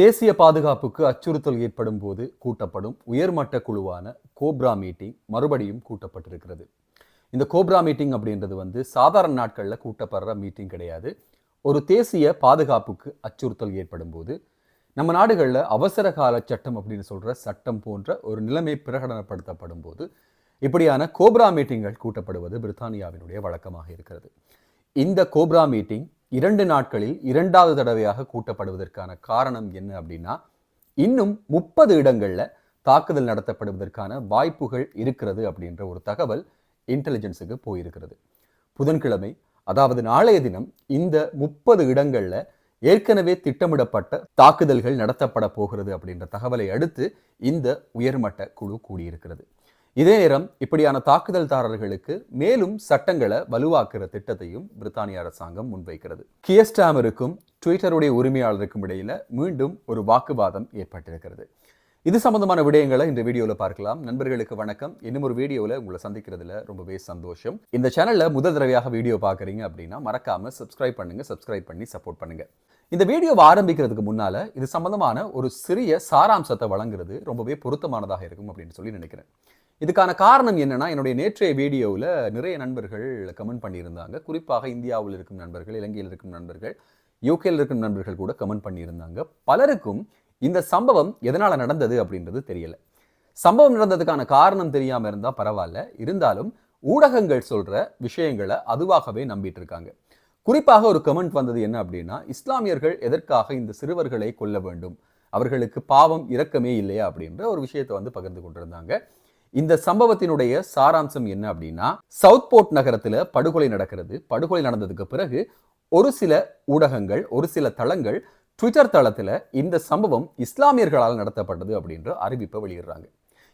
தேசிய பாதுகாப்புக்கு அச்சுறுத்தல் ஏற்படும் போது கூட்டப்படும் உயர்மட்ட குழுவான கோப்ரா மீட்டிங் மறுபடியும் கூட்டப்பட்டிருக்கிறது. இந்த கோப்ரா மீட்டிங் அப்படின்றது வந்து சாதாரண நாட்களில் கூட்டப்படுற மீட்டிங் கிடையாது. ஒரு தேசிய பாதுகாப்புக்கு அச்சுறுத்தல் ஏற்படும் போது நம்ம நாடுகளில் அவசர கால சட்டம் அப்படின்னு சொல்கிற சட்டம் போன்ற ஒரு நிலைமை பிரகடனப்படுத்தப்படும் போது இப்படியான கோப்ரா மீட்டிங்கள் கூட்டப்படுவது பிரித்தானியாவினுடைய வழக்கமாக இருக்கிறது. இந்த கோப்ரா மீட்டிங் இரண்டு நாட்களில் இரண்டாவது தடவையாக கூட்டப்படுவதற்கான காரணம் என்ன அப்படின்னா இன்னும் முப்பது இடங்களில் தாக்குதல் நடத்தப்படுவதற்கான வாய்ப்புகள் இருக்கிறது அப்படின்ற ஒரு தகவல் இன்டெலிஜென்ஸுக்கு போயிருக்கிறது. புதன்கிழமை அதாவது நாளைய தினம் இந்த முப்பது இடங்களில் ஏற்கனவே திட்டமிடப்பட்ட தாக்குதல்கள் நடத்தப்பட போகிறது அப்படின்ற தகவலை அடுத்து இந்த உயர்மட்ட குழு கூடியிருக்கிறது. இதே நேரம் இப்படியான தாக்குதல்தாரர்களுக்கு மேலும் சட்டங்களை வலுவாக்குற திட்டத்தையும் பிரித்தானிய அரசாங்கம் முன்வைக்கிறது. கியஸ்டாமருக்கும் ட்விட்டருடைய உரிமையாளருக்கும் இடையில மீண்டும் ஒரு வாக்குவாதம் ஏற்பட்டிருக்கிறது. இது சம்பந்தமான விடயங்களை இந்த வீடியோவில் பார்க்கலாம். நண்பர்களுக்கு வணக்கம். இன்னும் ஒரு வீடியோவில் உங்களை சந்திக்கிறதுல ரொம்பவே சந்தோஷம். இந்த சேனல்ல முதல் தடவையாக வீடியோ பார்க்குறீங்க அப்படின்னா மறக்காம சப்ஸ்கிரைப் பண்ணுங்க சப்ஸ்கிரைப் பண்ணி சப்போர்ட் பண்ணுங்க. இந்த வீடியோவை ஆரம்பிக்கிறதுக்கு முன்னால இது சம்பந்தமான ஒரு சிறிய சாராம்சத்தை வழங்குறது ரொம்பவே பொருத்தமானதாக இருக்கும் அப்படின்னு சொல்லி நினைக்கிறேன். இதுக்கான காரணம் என்னென்னா என்னுடைய நேற்றைய வீடியோவில் நிறைய நண்பர்கள் கமெண்ட் பண்ணியிருந்தாங்க. குறிப்பாக இந்தியாவில் இருக்கும் நண்பர்கள் இலங்கையில் இருக்கும் நண்பர்கள் யூகேயில் இருக்கும் நண்பர்கள் கூட கமெண்ட் பண்ணியிருந்தாங்க. பலருக்கும் இந்த சம்பவம் எதனால் நடந்தது அப்படின்றது தெரியலை. சம்பவம் நடந்ததுக்கான காரணம் தெரியாமல் இருந்தால் பரவாயில்ல. இருந்தாலும் ஊடகங்கள் சொல்கிற விஷயங்களை அதுவாகவே நம்பிட்டு இருக்காங்க குறிப்பாக ஒரு கமெண்ட் வந்தது என்ன அப்படின்னா இஸ்லாமியர்கள் எதற்காக இந்த சிறுவர்களை கொல்ல வேண்டும்? அவர்களுக்கு பாவம் இரக்கமே இல்லையா அப்படின்ற ஒரு விஷயத்தை வந்து பகிர்ந்து கொண்டிருந்தாங்க. இந்த சம்பவத்தினுடைய சாராம்சம் என்ன அப்படின்னா சவுத் போர்ட் நகரத்தில் படுகொலை நடக்கிறது. படுகொலை நடந்ததுக்கு பிறகு ஒரு சில ஊடகங்கள் ஒரு சில தளங்கள் ட்விட்டர் தளத்துல இந்த சம்பவம் இஸ்லாமியர்களால் நடத்தப்பட்டது அப்படின்ற அறிவிப்பை வெளியிடுறாங்க.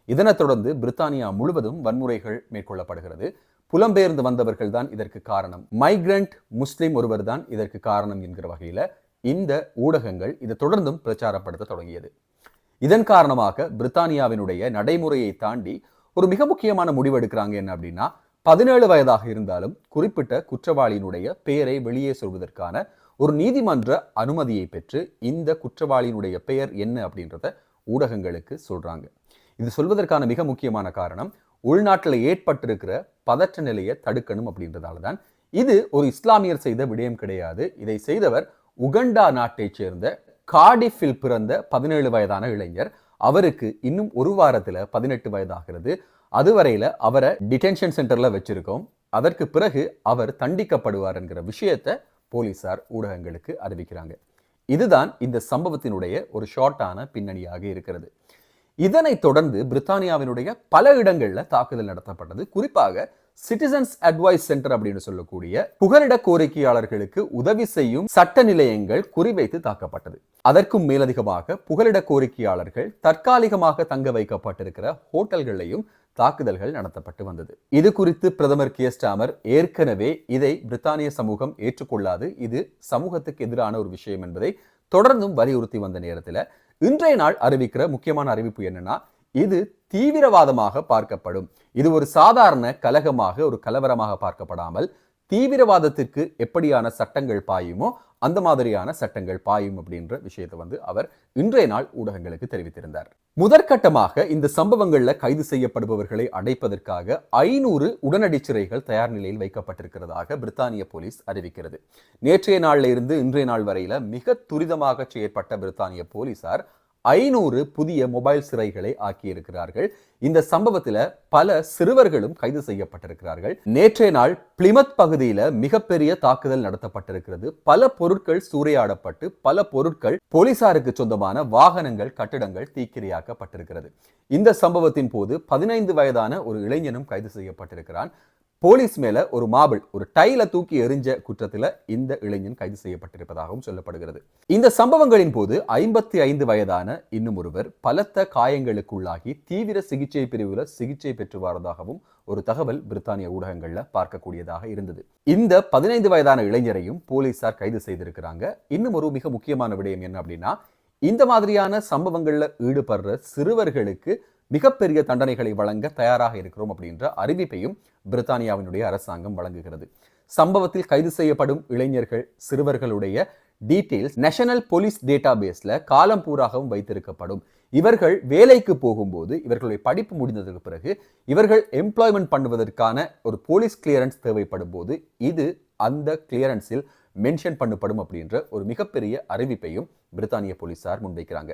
இதனைத் தொடர்ந்து பிரித்தானியா முழுவதும் வன்முறைகள் மேற்கொள்ளப்படுகிறது. புலம்பெயர்ந்து வந்தவர்கள் தான் இதற்கு காரணம். மைக்ரண்ட் முஸ்லீம் ஒருவர் தான் இதற்கு காரணம் என்கிற வகையில இந்த ஊடகங்கள் இதை தொடர்ந்தும் பிரச்சாரப்படுத்த தொடங்கியது. இதன் காரணமாக பிரித்தானியாவினுடைய நடைமுறையை தாண்டி ஒரு மிக முக்கியமான முடிவு எடுக்கிறாங்க என்ன அப்படின்னா பதினேழு வயதாக இருந்தாலும் குறிப்பிட்ட குற்றவாளியினுடைய பெயரை வெளியே சொல்வதற்கான ஒரு நீதிமன்ற அனுமதியை பெற்று இந்த குற்றவாளியினுடைய பெயர் என்ன அப்படின்றத ஊடகங்களுக்கு சொல்றாங்க. இது சொல்வதற்கான மிக முக்கியமான காரணம் உள்நாட்டில் ஏற்பட்டிருக்கிற பதற்ற நிலையை தடுக்கணும் அப்படின்றதால தான். இது ஒரு இஸ்லாமியர் செய்த விடயம் கிடையாது. இதை செய்தவர் உகண்டா நாட்டைச் சேர்ந்த காடிஃபில் பிறந்த பதினேழு வயதான இளைஞர் அவருக்கு இன்னும் ஒரு வாரத்துல பதினெட்டு வயதாகிறது. அதுவரையில அவரை டிடென்ஷன் சென்டர்ல வச்சிருக்கோம். அதற்கு பிறகு அவர் தண்டிக்கப்படுவார் என்கிற விஷயத்தை போலீசார் ஊடகங்களுக்கு அறிவிக்கிறாங்க. இதுதான் இந்த சம்பவத்தினுடைய ஒரு ஷார்ட்டான பின்னணியாக இருக்கிறது. இதனைத் தொடர்ந்து பிரித்தானியாவினுடைய பல இடங்கள்ல தாக்குதல் நடத்தப்பட்டது. குறிப்பாக சிட்டிசன்ஸ் அட்வைஸ் சென்டர் அப்படின்னு சொல்லக்கூடிய புகலிட கோரிக்கையாளர்களுக்கு உதவி செய்யும் சட்ட நிலையங்கள் குறிவைத்து தாக்கப்பட்டது. அதற்கும் மேலதிகமாக புகலிட கோரிக்கையாளர்கள் தற்காலிகமாக தங்க வைக்கப்பட்டிருக்கிற ஹோட்டல்களையும் தாக்குதல்கள் நடத்தப்பட்டு வந்தது. இது குறித்து பிரதமர் கியஸ்டாமர் ஏற்கனவே இதை பிரித்தானிய சமூகம் ஏற்றுக்கொள்ளாது. இது சமூகத்துக்கு எதிரான ஒரு விஷயம் என்பதை தொடர்ந்தும் வலியுறுத்தி வந்த நேரத்தில் இன்றைய நாள் அறிவிக்கிற முக்கியமான அறிவிப்பு என்னன்னா இது தீவிரவாதமாக பார்க்கப்படும். இது ஒரு சாதாரண கலகமாக ஒரு கலவரமாக பார்க்கப்படாமல் தீவிரவாதத்திற்கு எப்படியான சட்டங்கள் பாயுமோ அந்த மாதிரியான சட்டங்கள் பாயும் அப்படின்ற விஷயத்தை வந்து அவர் இன்றைய நாள் ஊடகங்களுக்கு தெரிவித்திருந்தார். முதற்கட்டமாக இந்த சம்பவங்கள்ல கைது செய்யப்படுபவர்களை அடைப்பதற்காக ஐநூறு உடனடி சிறைகள் தயார் நிலையில் வைக்கப்பட்டிருக்கிறதாக பிரித்தானிய போலீஸ் அறிவிக்கிறது. நேற்றைய நாள்ல இருந்து இன்றைய நாள் வரையில மிக துரிதமாக செயற்பட்ட பிரித்தானிய போலீசார் ஐநூறு புதிய மொபைல் சிறைகளை ஆக்கியிருக்கிறார்கள். இந்த சம்பவத்தில் பல சிறுவர்களும் கைது செய்யப்பட்டிருக்கிறார்கள். நேற்றைய நாள் பிளிமத் பகுதியில் மிகப்பெரிய தாக்குதல் நடத்தப்பட்டிருக்கிறது. பல பொருட்கள் சூறையாடப்பட்டு பல பொருட்கள் போலீசாருக்கு சொந்தமான வாகனங்கள் கட்டிடங்கள் தீக்கிரையாக்கப்பட்டிருக்கிறது. இந்த சம்பவத்தின் போது பதினைந்து வயதான ஒரு இளைஞனும் கைது செய்யப்பட்டிருக்கிறான். போலீஸ் மேல ஒரு மாபிள் ஒரு டைல தூக்கி எறிஞ்ச குற்றத்தில் இந்த இளைஞன் கைது செய்யப்பட்டிருப்பதாகவும் சொல்லப்படுகிறது. இந்த சம்பவங்களின் போது ஐம்பத்தி ஐந்து வயதான இன்னும் ஒருவர் பலத்த காயங்களுக்குள்ளாகி தீவிர சிகிச்சை பிரிவுல சிகிச்சை பெற்று வரதாகவும் ஒரு தகவல் பிரித்தானிய ஊடகங்கள்ல பார்க்கக்கூடியதாக இருந்தது. இந்த பதினைந்து வயதான இளைஞரையும் போலீசார் கைது செய்திருக்கிறாங்க. இன்னும் ஒரு மிக முக்கியமான விடயம் என்ன அப்படின்னா இந்த மாதிரியான சம்பவங்கள்ல ஈடுபடுற சிறுவர்களுக்கு மிகப்பெரிய தண்டனைகளை வழங்க தயாராக இருக்கிறோம் அப்படின்ற அறிவிப்பையும் பிரித்தானியாவினுடைய அரசாங்கம் வழங்குகிறது. சம்பவத்தில் கைது செய்யப்படும் இளைஞர்கள் சிறுவர்களுடைய டீட்டெயில்ஸ் நேஷனல் போலீஸ் டேட்டா பேஸில் காலம் பூராகவும் வைத்திருக்கப்படும். இவர்கள் வேலைக்கு போகும்போது இவர்களுடைய படிப்பு முடிந்ததற்கு பிறகு இவர்கள் எம்ப்ளாய்மெண்ட் பண்ணுவதற்கான ஒரு போலீஸ் கிளியரன்ஸ் தேவைப்படும் போது இது அந்த கிளியரன்ஸில் மென்ஷன் பண்ணப்படும் அப்படின்ற ஒரு மிகப்பெரிய அறிவிப்பையும் பிரித்தானிய போலீசார் முன்வைக்கிறாங்க.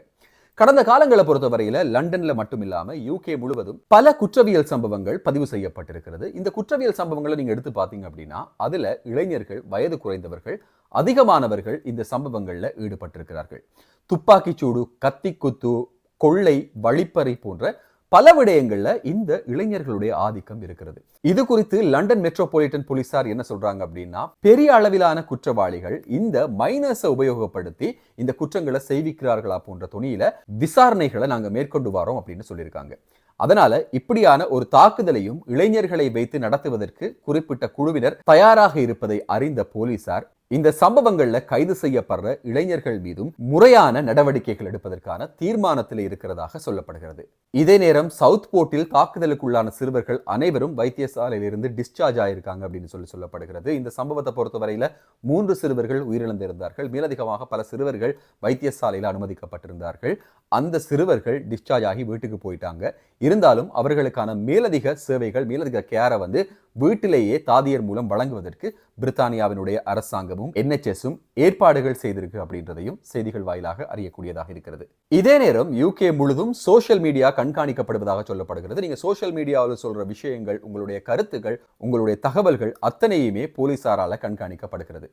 கடந்த காலங்களை பொறுத்தவரையில லண்டன்ல மட்டும் இல்லாம யூகே முழுவதும் பல குற்றவியல் சம்பவங்கள் பதிவு செய்யப்பட்டிருக்கிறது. இந்த குற்றவியல் சம்பவங்களை நீங்க எடுத்து பார்த்தீங்க அப்படின்னா அதுல இளைஞர்கள் வயது குறைந்தவர்கள் அதிகமானவர்கள் இந்த சம்பவங்கள்ல ஈடுபட்டிருக்கிறார்கள். துப்பாக்கிச்சூடு கத்தி குத்து கொள்ளை வழிப்பறை போன்ற பல விடயங்கள்ல இந்த இளைஞர்களுடைய ஆதிக்கம் இருக்கிறது. இது குறித்து லண்டன் மெட்ரோபாலிட்டன் போலீசார் என்ன சொல்றாங்க அப்படின்னா பெரிய அளவிலான குற்றவாளிகள் இந்த மைனஸை உபயோகப்படுத்தி இந்த குற்றங்களை செய்விக்கிறார்களா போன்ற துணியில விசாரணைகளை நாங்க மேற்கொண்டு வரோம் அப்படின்னு சொல்லியிருக்காங்க. அதனால இப்படியான ஒரு தாக்குதலையும் இளைஞர்களை வைத்து நடத்துவதற்கு குறிப்பிட்ட குழுவினர் தயாராக இருப்பதை அறிந்த போலீசார் இந்த சம்பவங்கள்ல கைது செய்யப்படுற இளைஞர்கள் மீதும் முறையான நடவடிக்கைகள் எடுப்பதற்கான தீர்மானத்தில் இருக்கிறதாக சொல்லப்படுகிறது. இதே நேரம் சவுத் போர்ட்டில் தாக்குதலுக்குள்ளான சிறுவர்கள் அனைவரும் வைத்தியசாலையிலிருந்து டிஸ்சார்ஜ் ஆயிருக்காங்க அப்படின்னு சொல்லி சொல்லப்படுகிறது. இந்த சம்பவத்தை பொறுத்தவரையில மூன்று சிறுவர்கள் உயிரிழந்திருந்தார்கள். மேலதிகமாக பல சிறுவர்கள் வைத்தியசாலையில் அனுமதிக்கப்பட்டிருந்தார்கள். அந்த சிறுவர்கள் டிஸ்சார்ஜ் ஆகி வீட்டுக்கு போயிட்டாங்க. இருந்தாலும் அவர்களுக்கான மேலதிக சேவைகள் மேலதிக கேரை வந்து வீட்டிலேயே தாதியர் மூலம் வழங்குவதற்கு பிரித்தானியாவினுடைய அரசாங்கமும் என்எச்எஸும் ஏற்பாடுகள் செய்திருக்கு அப்படின்றதையும் செய்திகள் வாயிலாக அறியக்கூடியதாக இருக்கிறது. இதே நேரம் யூகே முழுதும் சோஷியல் மீடியா கண்காணிக்கப்படுவதாக சொல்லப்படுகிறது. நீங்க சோஷியல் மீடியாவில் சொல்ற விஷயங்கள் உங்களுடைய கருத்துக்கள் உங்களுடைய தகவல்கள் அத்தனையுமே போலீசாரால கண்காணிக்கப்படுகிறது.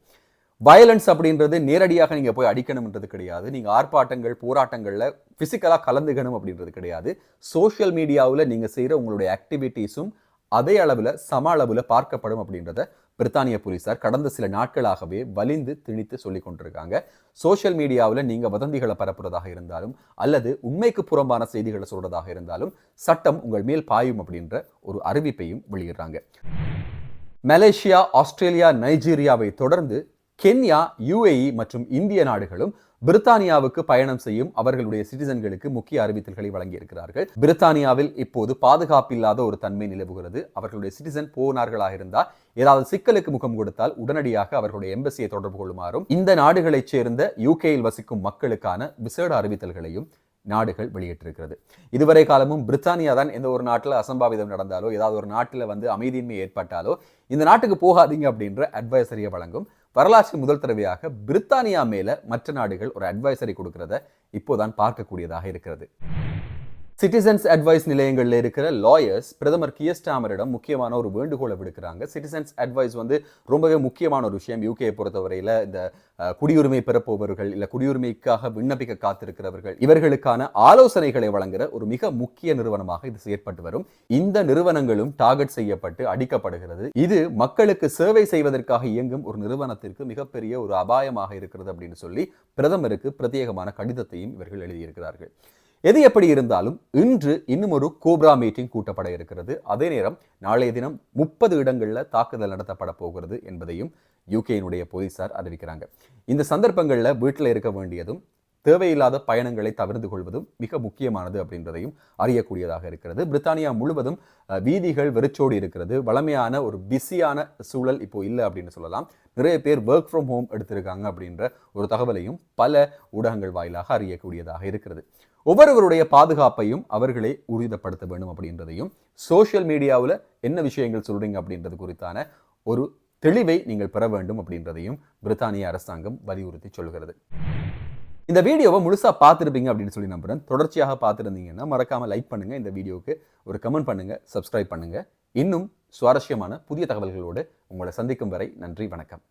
வயலன்ஸ் அப்படின்றது நேரடியாக நீங்கள் போய் அடிக்கணும்ன்றது கிடையாது. நீங்கள் ஆர்ப்பாட்டங்கள் போராட்டங்களில் ஃபிசிக்கலாக கலந்துக்கணும் அப்படின்றது கிடையாது. சோஷியல் மீடியாவில் நீங்கள் செய்கிற உங்களுடைய ஆக்டிவிட்டீஸும் அதே அளவில் சம அளவில் பார்க்கப்படும் அப்படின்றத பிரித்தானிய போலீசார் கடந்த சில நாட்களாகவே வலிந்து திணித்து சொல்லி கொண்டிருக்காங்க. சோஷியல் மீடியாவில் நீங்கள் வதந்திகளை பரப்புறதாக இருந்தாலும் அல்லது உண்மைக்கு புறம்பான செய்திகளை சொல்றதாக இருந்தாலும் சட்டம் உங்கள் மேல் பாயும் அப்படின்ற ஒரு அறிவிப்பையும் வெளியிடுறாங்க. மலேசியா ஆஸ்திரேலியா நைஜீரியாவை தொடர்ந்து கென்யா யுஏஇ மற்றும் இந்திய நாடுகளும் பிரித்தானியாவுக்கு பயணம் செய்யும் அவர்களுடைய சிட்டிசன்களுக்கு முக்கிய அறிவித்தல்களை வழங்கியிருக்கிறார்கள். பிரித்தானியாவில் இப்போது பாதுகாப்பில்லாத ஒரு தன்மை நிலவுகிறது. அவர்களுடைய சிட்டிசன் போனார்களாக இருந்தால் ஏதாவது சிக்கலுக்கு முகம் கொடுத்தால் உடனடியாக அவர்களுடைய எம்பசியை தொடர்பு கொள்ளுமாறும் இந்த நாடுகளைச் சேர்ந்த யூகேயில் வசிக்கும் மக்களுக்கான விசேட அறிவித்தல்களையும் நாடுகள் வெளியிட்டிருக்கிறது. இதுவரை காலமும் பிரித்தானியா தான் எந்த ஒரு நாட்டில் அசம்பாவிதம் நடந்தாலோ ஏதாவது ஒரு நாட்டில் வந்து அமைதியின்மை ஏற்பட்டாலோ இந்த நாட்டுக்கு போகாதீங்க அப்படின்ற அட்வைசரியை வழங்கும் வரலாற்று முதல் தடவையாக பிரித்தானியா மேல மற்ற நாடுகள் ஒரு அட்வைசரி கொடுக்கிறத இப்போதான் பார்க்கக்கூடியதாக இருக்கிறது. சிட்டிசன்ஸ் அட்வைஸ் நிலையங்களில் இருக்கிற லாயர்ஸ் பிரதமர் கியஸ்டாமரிடம் முக்கியமான ஒரு வேண்டுகோளை விடுக்கிறாங்க. சிட்டிசன்ஸ் அட்வைஸ் வந்து ரொம்பவே முக்கியமான ஒரு விஷயம். யூகே பொறுத்தவரையில் இந்த குடியுரிமை பெறப்போவர்கள் இல்லை குடியுரிமைக்காக விண்ணப்பிக்க காத்திருக்கிறவர்கள் இவர்களுக்கான ஆலோசனைகளை வழங்குகிற ஒரு மிக முக்கிய நிறுவனமாக இது செயற்பட்டு வரும். இந்த நிறுவனங்களும் டார்கெட் செய்யப்பட்டு அடிக்கப்படுகிறது. இது மக்களுக்கு சேவை செய்வதற்காக இயங்கும் ஒரு நிறுவனத்திற்கு மிகப்பெரிய ஒரு அபாயமாக இருக்கிறது அப்படின்னு சொல்லி பிரதமருக்கு பிரத்யேகமான கடிதத்தையும் இவர்கள் எழுதியிருக்கிறார்கள். எது எப்படி இருந்தாலும் இன்று இன்னும் ஒரு கோப்ரா மீட்டிங் கூட்டப்பட இருக்கிறது. அதே நேரம் நாளைய தினம் முப்பது இடங்களில் தாக்குதல் நடத்தப்பட போகிறது என்பதையும் யூகேயினுடைய போலீசார் அறிவிக்கிறாங்க. இந்த சந்தர்ப்பங்களில் வீட்டில் இருக்க வேண்டியதும் தேவையில்லாத பயணங்களை தவிர்த்து கொள்வதும் மிக முக்கியமானது அப்படின்றதையும் அறியக்கூடியதாக இருக்கிறது. பிரித்தானியா முழுவதும் வீதிகள் வெறிச்சோடி இருக்கிறது. வளமையான ஒரு பிஸியான சூழல் இப்போ இல்லை அப்படின்னு சொல்லலாம். நிறைய பேர் ஒர்க் ஃப்ரம் ஹோம் எடுத்திருக்காங்க அப்படின்ற ஒரு தகவலையும் பல ஊடகங்கள் வாயிலாக அறியக்கூடியதாக இருக்கிறது. ஒவ்வொருவருடைய பாதுகாப்பையும் அவர்களே உறுதிப்படுத்த வேண்டும் அப்படின்றதையும் சோஷியல் மீடியாவில் என்ன விஷயங்கள் சொல்றீங்க அப்படின்றது குறித்தான ஒரு தெளிவை நீங்கள் பெற வேண்டும் அப்படின்றதையும் பிரித்தானிய அரசாங்கம் வலியுறுத்தி சொல்கிறது. இந்த வீடியோவை முழுசாக பார்த்துருப்பீங்க அப்படின்னு சொல்லி நம்புகிறேன் தொடர்ச்சியாக பார்த்துருந்தீங்கன்னா மறக்காமல் லைக் பண்ணுங்க. இந்த வீடியோவுக்கு ஒரு கமெண்ட் பண்ணுங்க சப்ஸ்கிரைப் பண்ணுங்க. இன்னும் சுவாரஸ்யமான புதிய தகவல்களோடு உங்களை சந்திக்கும் வரை நன்றி வணக்கம்.